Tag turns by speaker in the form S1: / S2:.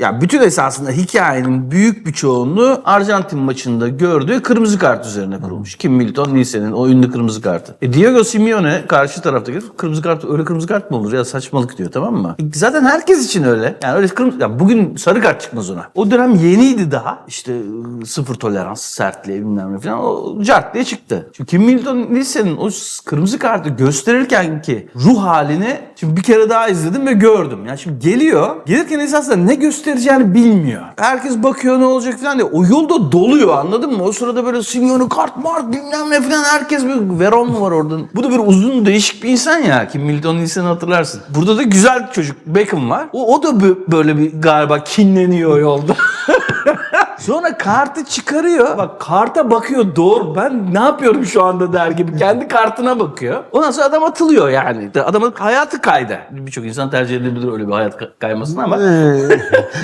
S1: ya bütün esasında hikayenin büyük bir çoğunluğu Arjantin maçında gördüğü kırmızı kart üzerine kurulmuş. Kim Milton Nielsen'in o ünlü kırmızı kartı. E Diego Simeone karşı taraftaki kırmızı kart öyle kırmızı kart mı olur ya saçmalık diyor tamam mı? E zaten herkes için öyle. Yani öyle kırmızı ya bugün sarı kart çıkmaz ona. O dönem yeniydi daha. İşte ıı, sıfır tolerans, sertliğe bilmem ne falan. O cart diye çıktı. Çünkü Kim Milton Nielsen'in o kırmızı kartı gösterirken ki ruh halini şimdi bir kere daha izledim ve gördüm. Yani şimdi geliyor. Gelirken esasında ne göstereceğini bilmiyor. Herkes bakıyor ne olacak falan diye. O yolda doluyor anladın mı? O sırada böyle Simeone kart mart bilmem ne falan herkes bir Veron mu var orada? Bu da bir uzun değişik bir insan ya. Kim Milton Nielsen'i hatırlarsın. Burada da güzel çocuk Beckham var. O, o da bö- böyle bir galiba kinleniyor yolda. Sonra kartı çıkarıyor. Bak karta bakıyor doğru. Ben ne yapıyorum şu anda der gibi. Kendi kartına bakıyor. Ondan sonra adam atılıyor yani. Adamın hayatı kaydı. Birçok insan tercih edebilir öyle bir hayat kay- kaymasını ama